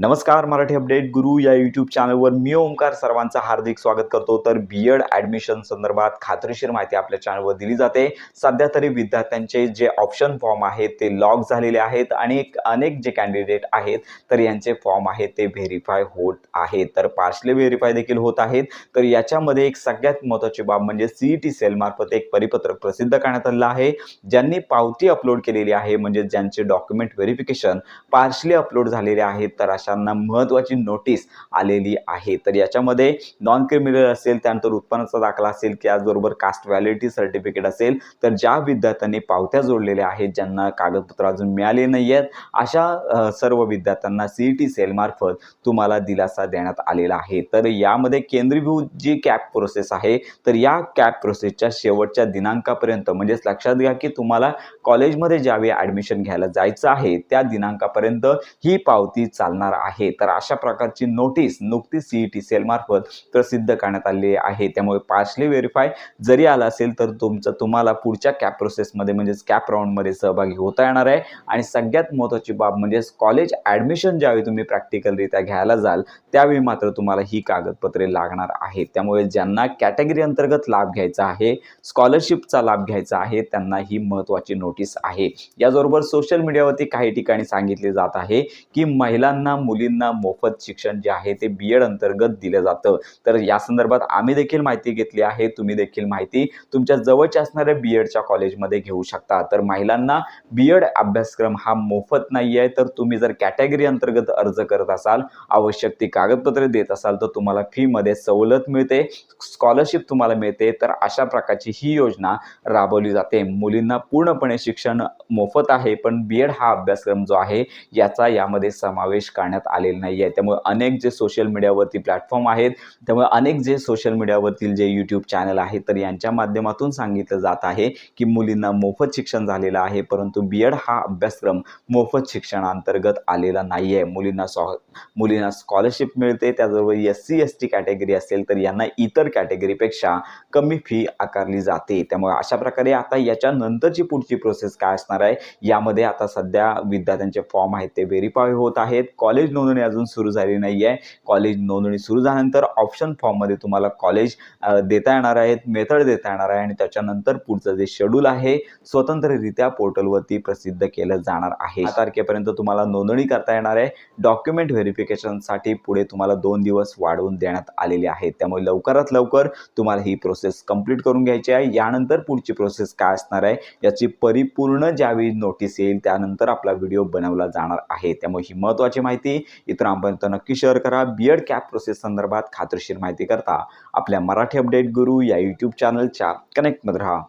नमस्कार मराठी अपडेट. गुरु या यूट्यूब चॅनलवर मी ओंकार सर्वांचं हार्दिक स्वागत करतो. तर बी एड ॲडमिशन संदर्भात खात्रीशीर माहिती आपल्या चॅनलवर दिली जाते. सध्या तरी विद्यार्थ्यांचे जे ऑप्शन फॉर्म आहेत ते लॉक झालेले आहेत आणि एक- अनेक जे कॅन्डिडेट आहेत तर यांचे फॉर्म आहेत ते व्हेरीफाय होत आहेत. तर पार्शले व्हेरीफाय देखील होत आहेत. तर याच्यामध्ये एक सगळ्यात महत्त्वाची बाब म्हणजे सी ई टी सेलमार्फत एक परिपत्रक प्रसिद्ध करण्यात आलेलं आहे. ज्यांनी पावती अपलोड केलेली आहे म्हणजे ज्यांचे डॉक्युमेंट व्हेरिफिकेशन पार्शली अपलोड झालेले आहेत तर अशा अशांना महत्त्वाची नोटीस आलेली आहे. तर याच्यामध्ये नॉन क्रिमिनल असेल त्यानंतर उत्पन्नाचा दाखला असेल त्याचबरोबर कास्ट व्हॅलिडिटी सर्टिफिकेट असेल तर ज्या विद्यार्थ्यांनी पावत्या जोडलेल्या आहेत ज्यांना कागदपत्र अजून मिळाले नाही आहेत अशा सर्व विद्यार्थ्यांना सी ई टी सेलमार्फत तुम्हाला दिलासा देण्यात आलेला आहे. तर यामध्ये केंद्रीभूत जी कॅप प्रोसेस आहे तर या कॅप प्रोसेसच्या शेवटच्या दिनांकापर्यंत म्हणजेच लक्षात घ्या की तुम्हाला कॉलेजमध्ये ज्यावेळी ॲडमिशन घ्यायला जायचं आहे त्या दिनांकापर्यंत ही पावती चालणार आहे. तर अशा प्रकारची नोटीस नुकतीच सी ई टी सेलमार्फत प्रसिद्ध करण्यात आली आहे. त्यामुळे पार्शली व्हेरीफाय जरी आला असेल तर तुमचं तुम्हाला पुढच्या कॅप प्रोसेसमध्ये म्हणजेच कॅप राऊंडमध्ये सहभागी होता येणार आहे. आणि सगळ्यात महत्त्वाची बाब म्हणजेच कॉलेज ॲडमिशन ज्यावेळी तुम्ही प्रॅक्टिकलरित्या घ्यायला जाल त्यावेळी मात्र तुम्हाला ही कागदपत्रे लागणार आहेत. त्यामुळे ज्यांना कॅटेगरी अंतर्गत लाभ घ्यायचा आहे स्कॉलरशिपचा लाभ घ्यायचा आहे त्यांना ही महत्त्वाची नोटीस आहे. याचबरोबर सोशल मीडियावरती काही ठिकाणी सांगितले जात आहे की महिलांना मुलींना मोफत शिक्षण जे आहे ते बी एड अंतर्गत दिलं जातं. तर या संदर्भात आम्ही देखील माहिती घेतली आहे. तुम्ही देखील माहिती तुमच्या जवळच्या असणाऱ्या बी एडच्या कॉलेजमध्ये घेऊ शकता. तर महिलांना बी एड अभ्यासक्रम हा मोफत नाही आहे. तर तुम्ही जर कॅटेगरी अंतर्गत अर्ज करत असाल आवश्यक ती कागदपत्रे देत असाल तर तुम्हाला फीमध्ये सवलत मिळते स्कॉलरशिप तुम्हाला मिळते. तर अशा प्रकारची ही योजना राबवली जाते. मुलींना पूर्णपणे शिक्षण मोफत आहे पण बी एड हा अभ्यासक्रम जो आहे याचा यामध्ये समावेश करण्यात आलेला नाही आहे त्यामुळे अनेक जे सोशल मीडियावरती प्लॅटफॉर्म आहेत त्यामुळे अनेक जे सोशल मीडियावरतील जे यूट्यूब चॅनल आहेत तर यांच्या माध्यमातून सांगितलं जात आहे की मुलींना मोफत शिक्षण झालेलं आहे परंतु बी एड हा अभ्यासक्रम मोफत शिक्षणाअंतर्गत आलेला नाही आहे मुलींना सॉ मुलींना स्कॉलरशिप मिळते त्याचबरोबर S C S T category असेल तर यांना इतर कॅटेगरीपेक्षा कमी फी आकारली जाते. त्यामुळे अशा प्रकारे आता याच्यानंतरची पुढची प्रोसेस काय असणार आहे यामध्ये आता सध्या विद्यार्थ्यांचे फॉर्म आहेत ते व्हेरीफाय होत आहेत. कॉलेज कॉलेज नोंदणी अजून सुरू झाली नाही आहे कॉलेज नोंदणी सुरू झाल्यानंतर ऑप्शन फॉर्ममध्ये तुम्हाला कॉलेज देता येणार आहेत मेथड देता येणार आहे आणि त्याच्यानंतर पुढचं जे शेड्यूल आहे स्वतंत्ररित्या पोर्टलवरती प्रसिद्ध केलं जाणार आहे. तारखेपर्यंत तुम्हाला नोंदणी करता येणार आहे. डॉक्युमेंट व्हेरिफिकेशनसाठी पुढे तुम्हाला दोन दिवस वाढवून देण्यात आलेले आहेत. त्यामुळे लवकरात लवकर तुम्हाला ही प्रोसेस कंप्लीट करून घ्यायची आहे. यानंतर पुढची प्रोसेस काय असणार आहे याची परिपूर्ण ज्यावेळी नोटीस येईल त्यानंतर आपला व्हिडिओ बनवला जाणार आहे. त्यामुळे ही महत्त्वाची माहिती. इतरांपर्यंत नक्की शेअर करा. बी एड कॅप प्रोसेस संदर्भात खात्रीशीर माहिती करता. आपल्या मराठी अपडेट गुरु या यूट्यूब चॅनलच्या कनेक्टमध्ये राहा.